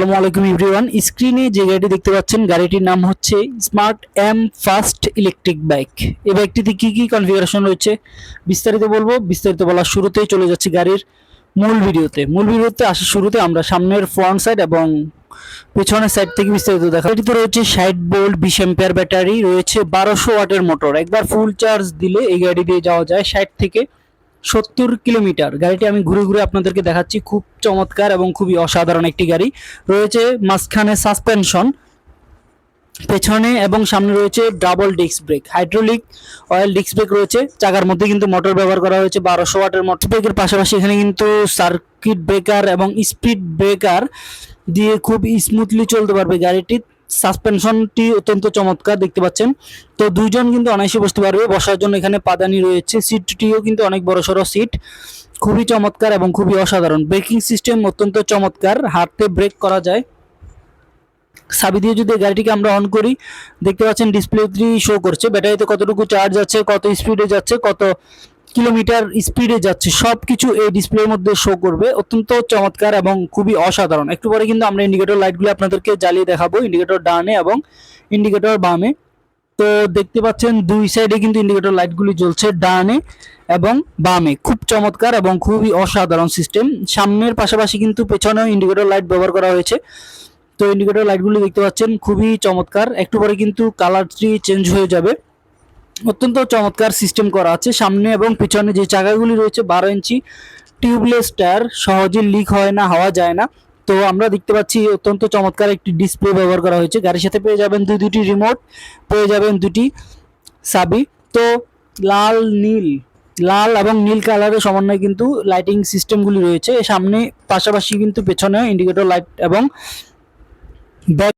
আসসালামু আলাইকুম এভরিওয়ান স্ক্রিনে যে গাড়িটি দেখতে পাচ্ছেন, গাড়িটির নাম হচ্ছে smart M fast electric bike এই বাইকটিতে কি কি কনফিগারেশন রয়েছে, বিস্তারিত বলব। বিস্তারিত বলার শুরুতেই চলে যাচ্ছে গাড়ির মূল ভিডিওতে। মূল ভিডিওতে আসার শুরুতে আমরা সামনের ফ্রন্ট সাইড এবং পেছনের সাইড থেকে বিস্তারিত দেখা এটিতে রয়েছে ষাট বোল্ট, বিশ এম্পিয়ার ব্যাটারি রয়েছে বারোশো ওয়াটের মোটর একবার ফুল চার্জ দিলে এই গাড়ি দিয়ে যাওয়া যায় ষাট থেকে সত্তর কিলোমিটার। গাড়িটি আমি ঘুরে ঘুরে আপনাদেরকে দেখাচ্ছি। খুব চমৎকার এবং খুবই অসাধারণ একটি গাড়ি। রয়েছে মাঝখানে সাসপেনশন, পেছনে এবং সামনে রয়েছে double disc brake, hydraulic oil disc brake রয়েছে। চাকার মধ্যে কিন্তু মোটর ব্যবহার করা হয়েছে, বারোশো ওয়াটের মোটর ব্রেকের পাশাপাশি এখানে কিন্তু সার্কিট ব্রেকার এবং স্পিড ব্রেকার দিয়ে খুব স্মুথলি চলতে পারবে গাড়িটি। সাসপেনশনটি অত্যন্ত চমৎকার, দেখতে পাচ্ছেন। তো দুইজন কিন্তু অনায়াসে বসতে পারবে। বসার জন্য এখানে পাদানি রয়েছে। সিটটিও কিন্তু অনেক বড় সড়ো সিট। খুবই চমৎকার এবং খুবই অসাধারণ। ব্রেকিং সিস্টেম অত্যন্ত চমৎকার। হাতে ব্রেক করা যায়। সাবি দিয়ে যদি গাড়িটিকে আমরা অন করি, দেখতে পাচ্ছেন ডিসপ্লেটি শো করছে। ব্যাটারিতে কতটুকু চার্জ আছে, কত স্পিডে যাচ্ছে, কত কিলোমিটার স্পিডে যাচ্ছে সব কিছু এই ডিসপ্লের মধ্যে শো করবে। অত্যন্ত চমৎকার এবং খুবই অসাধারণ। একটু পরে কিন্তু আমরা ইন্ডিকেটর লাইটগুলো আপনাদেরকে জ্বালিয়ে দেখাবো ইন্ডিকেটর ডানে এবং ইন্ডিকেটর বামে। তো দেখতে পাচ্ছেন, দুই সাইডে কিন্তু ইন্ডিকেটর লাইটগুলি জ্বলছে, ডানে এবং বামে। খুব চমৎকার এবং খুবই অসাধারণ সিস্টেম সামনের পাশাপাশি কিন্তু পেছনেও ইন্ডিকেটর লাইট ব্যবহার করা হয়েছে। তো ইন্ডিকেটর লাইটগুলি দেখতে পাচ্ছেন, খুবই চমৎকার। একটু পরে কিন্তু কালারটি চেঞ্জ হয়ে যাবে। অত্যন্ত চমৎকার সিস্টেম করা আছে। সামনে এবং পিছনে যে চাকাগুলি রয়েছে, বারো ইঞ্চি টিউবলেস টায়ার সহজে লিক হয় না, হওয়া যায় না। তো আমরা দেখতে পাচ্ছি অত্যন্ত চমৎকার একটি ডিসপ্লে ব্যবহার করা হয়েছে। গাড়ির সাথে পেয়ে যাবেন দুই দুটি রিমোট পেয়ে যাবেন দুটি সাবি। তো লাল, নীল, লাল এবং নীল কালারের সমন্বয়ে কিন্তু লাইটিং সিস্টেমগুলি রয়েছে। সামনে পাশাপাশি কিন্তু পেছনে ইন্ডিকেটর লাইট এবং ব্যাক